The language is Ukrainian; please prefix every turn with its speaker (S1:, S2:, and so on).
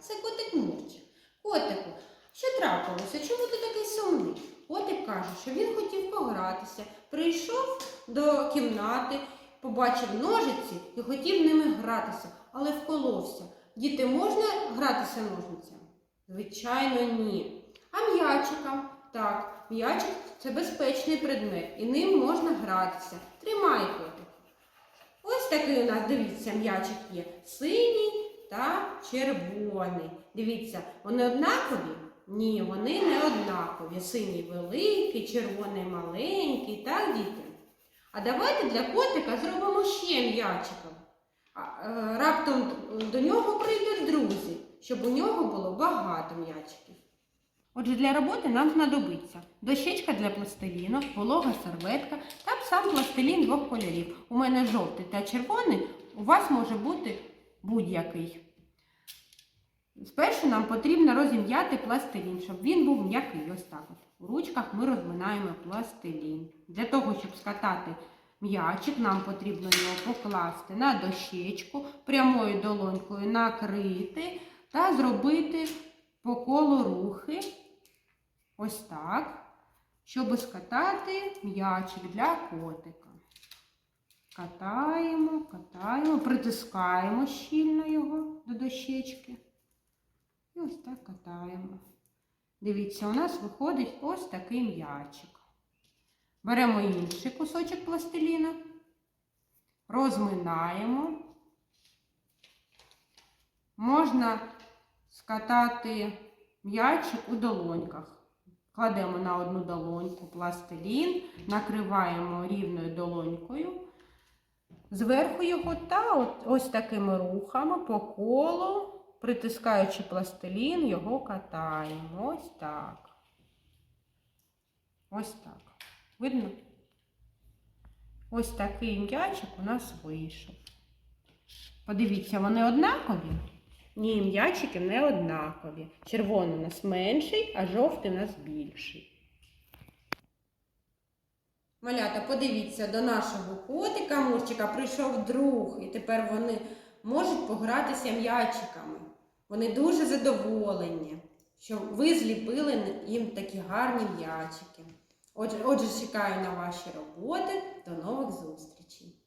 S1: Це котик Мурчик. Котику, що трапилося? Чому ти такий сумний? Котик каже, що він хотів погратися. Прийшов до кімнати, побачив ножиці і хотів ними гратися, але вколовся. Діти, можна гратися ножницями? Звичайно, ні. А м'ячиком? Так, м'ячик це безпечний предмет, і ним можна гратися. Тримай котик. Ось такий у нас, дивіться, м'ячик є. Синій та червоний. Дивіться, вони однакові? Ні, вони не однакові. Синій великий, червоний маленький, так, діти? А давайте для котика зробимо ще м'ячиком. Е, Раптом до нього прийдуть друзі, щоб у нього було багато м'ячиків. Отже, для роботи нам знадобиться дощечка для пластиліну, волога серветка та сам пластилін двох кольорів. У мене жовтий та червоний, у вас може бути будь-який. Спершу нам потрібно розім'яти пластилін, щоб він був м'який. Ось так. От. У ручках ми розминаємо пластилін. Для того, щоб скатати м'ячик, нам потрібно його покласти на дощечку, прямою долонькою накрити та зробити по колу рухи. Ось так, щоб скатати м'ячик для котика. Катаємо, катаємо, притискаємо щільно його до дощечки. І ось так катаємо. Дивіться, у нас виходить ось такий м'ячик. Беремо інший кусочок пластиліна, розминаємо. Можна скатати м'ячик у долоньках. Кладемо на одну долоньку пластилін, накриваємо рівною долонькою. Зверху його та от, ось такими рухами по колу, притискаючи пластилін, його катаємо. Ось так. Ось так. Видно? Ось такий м'ячик у нас вийшов. Подивіться, вони однакові? Ні, м'ячики не однакові. Червоний у нас менший, а жовтий у нас більший. Малята, подивіться, до нашого котика Мурчика прийшов друг, і тепер вони можуть погратися м'ячиками. Вони дуже задоволені, що ви зліпили їм такі гарні м'ячики. Отже, отже, чекаю на ваші роботи. До нових зустрічей!